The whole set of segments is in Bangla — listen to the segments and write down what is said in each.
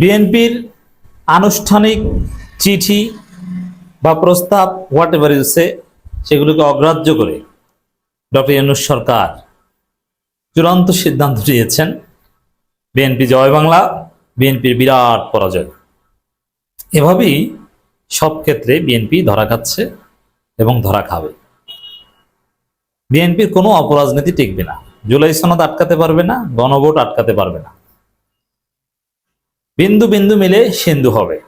বিএনপির আনুষ্ঠানিক চিঠি বা প্রস্তাব হোয়াট এভার ইউসে সেগুলোকে অগ্রাহ্য করে ডক্টর ইউনুস সরকার চূড়ান্ত সিদ্ধান্ত নিয়েছেন বিএনপি জয় বাংলা, বিএনপির বিরাট পরাজয়। এভাবেই সব ক্ষেত্রে বিএনপি ধরা খাচ্ছে এবং ধরা খাবে। বিএনপির কোনো অপরাজনীতি টিকবে না। জুলাই সনদ আটকাতে পারবে না, গণভোট আটকাতে পারবে না। বিন্দু বিন্দু মিলে সিন্ধু হবে।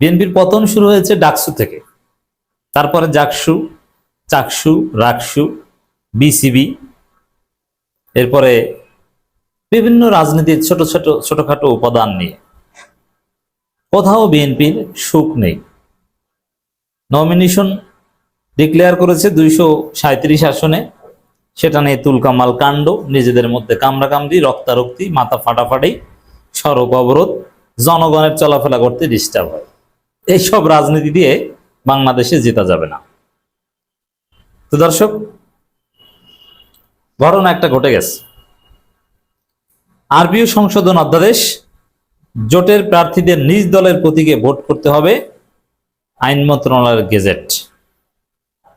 বিএনপির পতন শুরু হয়েছে ডাকসু থেকে। তারপরে জাকসু, চাকসু, রাকসু, বিসিবি, এরপরে বিভিন্ন রাজনীতির ছোট ছোট, ছোটখাটো উপাদান নিয়ে। কোথাও বিএনপির সুখ নেই। নমিনেশন ডিক্লেয়ার করেছে দুইশো সাঁত্রিশ আসনে। সেটা নিয়ে তুলকামাল কাণ্ড, নিজেদের মধ্যে কামড়াকামড়ি, রক্তারক্তি, মাথা ফাটাফাটি। সড়ক অবরোধ জনগণের চলাফেরা করতে ডিস্টার্ব হয়। এইসব রাজনীতি দিয়ে বাংলাদেশে জেতা যাবে না। তো দর্শক, ঘটনা একটা ঘটে গেছে। আরবিও সংশোধন অধ্যাদেশ, জোটের প্রার্থীদের নিজ দলের প্রতীকে ভোট করতে হবে, আইন মন্ত্রণালয়ের গেজেট।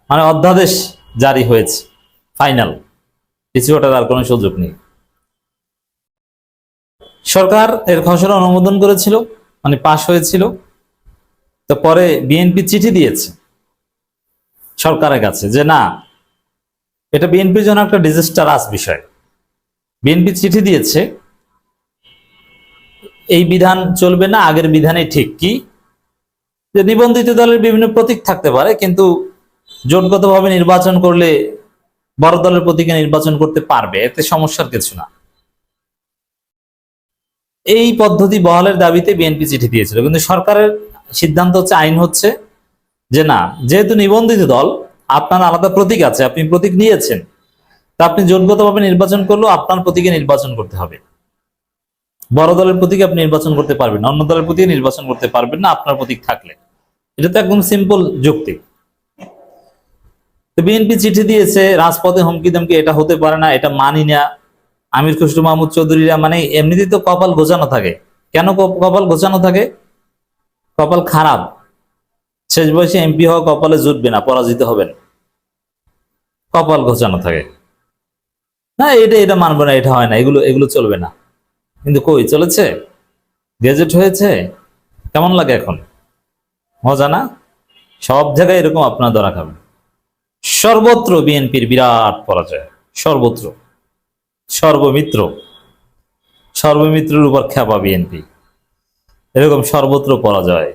মানে অধ্যাদেশ জারি হয়েছে, ফাইনাল। পিছু ওঠার আর কোনো সুযোগ নেই। সরকার এর খসড়া অনুমোদন করেছিল মানে পাশ হয়েছিল। তো পরে বিএনপি চিঠি দিয়েছে সরকারের কাছে যে না, এটা বিএনপির জন্য একটা ডিজাস্টারাস বিষয়। বিএনপি চিঠি দিয়েছে, এই বিধান চলবে না, আগের বিধানে ঠিক কি? যে নিবন্ধিত দলের বিভিন্ন প্রতীক থাকতে পারে, কিন্তু জোটগতভাবে নির্বাচন করলে বড় দলের প্রতীকে নির্বাচন করতে পারবে, এতে সমস্যার কিছু না। এই পদ্ধতি বহালের দাবিতে বিএনপি চিঠি দিয়েছিল। কিন্তু সরকারের সিদ্ধান্ত হচ্ছে, আইন হচ্ছে যে না, যেহেতু নিবন্ধিত দল, আপনার আলাদা প্রতীক আছে, আপনি প্রতীক নিয়েছেন, তা আপনি জোটগতভাবে নির্বাচন করলেও আপনার প্রতীকে নির্বাচন করতে হবে। বড় দলের প্রতীকে আপনি নির্বাচন করতে পারবেন অন্য দলের প্রতীকে নির্বাচন করতে পারবেন না, আপনার প্রতীক থাকলে। এটা তো একদম সিম্পল যুক্তি। তো বিএনপি চিঠি দিয়েছে, রাজপথে হুমকি দমকি এটা হতে পারে না, এটা মানি না। আমির খুসরু মাহমুদ চৌধুরীরা মানে এমনিতেই তো কপাল গোছানো থাকে। কেন কপাল গোছানো থাকে? কপাল খারাপ। শেষ বয়সে এমপি হওয়া কপালে জুটবে না, পরাজিত হবেন। কপাল গোছানো থাকে। না, এটা এটা মানবো না, এটা হয় না, এগুলো এগুলো চলবে না। কিন্তু কই, চলেছে? গেজেট হয়েছে? কেমন লাগে এখন? মজা না? সব জায়গায় এরকম আপনার ধরা খাবেন সর্বত্র বিএনপির বিরাট পরাজয়, সর্বত্র। সর্বমিত্র। সর্বমিত্রের উপর খেপা বিএনপি। এরকম সর্বত্র পরাজয়।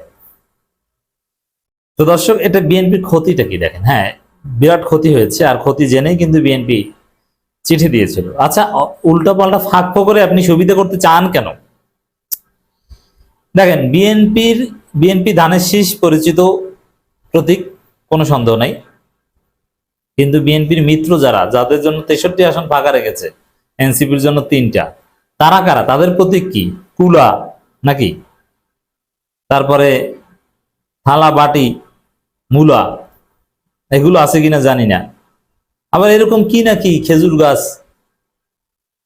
তো দর্শক, এটা বিএনপির ক্ষতিটা কি দেখেন? হ্যাঁ বিরাট ক্ষতি হয়েছে, আর ক্ষতি জেনেই কিন্তু বিএনপি চিঠি দিয়েছিল। আচ্ছা উল্টা পাল্টা ফাঁক করে আপনি সুবিধা করতে চান কেন? দেখেন, বিএনপির, বিএনপি ধানের শীষ পরিচিত প্রতীক, কোনো সন্দেহ নাই। কিন্তু বিএনপির মিত্র যারা, যাদের জন্য তেষট্টি আসন ফাঁকা রেখেছে এনসিপির জন্য তিনটা। তারা কারা? তাদের প্রতীক কি? কুলা নাকি? তারপরে থালা, বাটি, মূলা, এগুলো আছে কিনা জানি না। আবার এরকম কি নাকি খেজুর গাছ?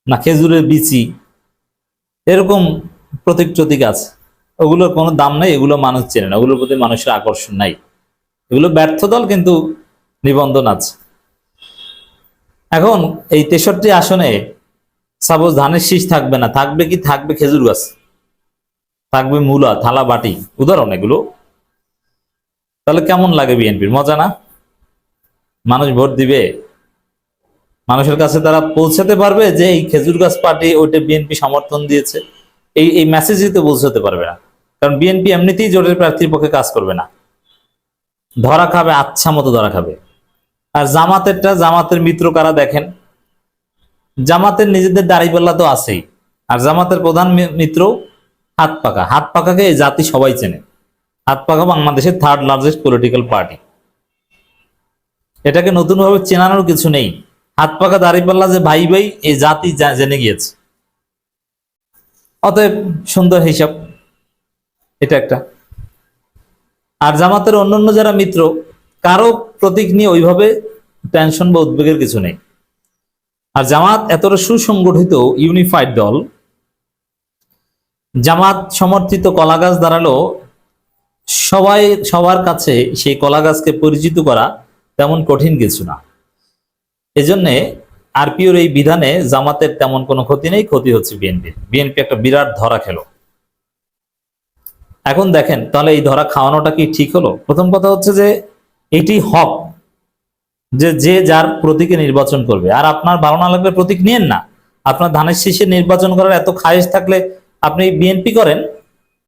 না, খেজুরের বিচি। এরকম প্রতীক টতীক আছে। ওগুলোর কোনো দাম নাই, এগুলো মানুষ চেনে না। ওগুলোর প্রতি মানুষের আকর্ষণ নাই। এগুলো ব্যর্থ দল, কিন্তু নিবন্ধন আছে। এখন এই তেষট্টি আসনে সাপোজ ধানের শীষ থাকবে না, থাকবে কি? থাকবে খেজুর গাছ। থাকবে মূলা, থালা, বাটি, উদাহরণ এগুলো। তাহলে কেমন লাগে বিএনপির? মজা না? মানুষ ভোট দিবে। মানুষের কাছে তারা পৌঁছাতে পারবে যে এই খেজুর গাছ পার্টি ওইটা বিএনপি সমর্থন দিয়েছে। এই এই মেসেজই তো পৌঁছাতে পারবে না। কারণ বিএনপি এমনিতেই জোটের প্রার্থীর পক্ষে কাজ করবে না। ধরা খাবে আচ্ছা মতো ধরা খাবে। আর জামাতেরটা, জামাতের মিত্র কারা দেখেন? জামাতের নিজেদের দাড়িপাল্লা তো আছেই। আর জামাতের প্রধান মিত্র হাত পাকা। হাত পাকাকে এই জাতি সবাই চেনে। হাত পাকা বাংলাদেশের থার্ড লার্জেস্ট পলিটিক্যাল পার্টি এটাকে নতুনভাবে চেনানোর কিছু নেই। হাত পাকা দাড়িপাল্লা যে ভাই ভাই এই জাতি জেনে গিয়েছে। অতএব সুন্দর হিসাব। এটা একটা। আর জামাতের অন্যান্য যারা মিত্র, কারও প্রতীক নিয়ে ওইভাবে টেনশন বা উদ্বেগের কিছু নেই। আর জামাত এতটা সুসংগঠিত ইউনিফাইড দল, জামাত সমর্থিত কলা গাছ দাঁড়াল, সবাই সবার কাছে সেই কলা গাছকে পরিচিত করা তেমন কঠিন কিছু না। এজন্যে আরপিওর এই বিধানে জামাতের তেমন কোনো ক্ষতি নেই, ক্ষতি হচ্ছে বিএনপির বিএনপি একটা বিরাট ধরা খেলো। এখন দেখেন, তাহলে এই ধরা খাওয়ানোটা কি ঠিক হলো? প্রথম কথা হচ্ছে যে, এটি হক। যে যে যার প্রতীকে নির্বাচন করবে। আর আপনার ভালো না লাগলে প্রতীক নিয়েন না। আপনার ধানের শীষে নির্বাচন করার এত খায়েশ থাকলে আপনি বিএনপি করেন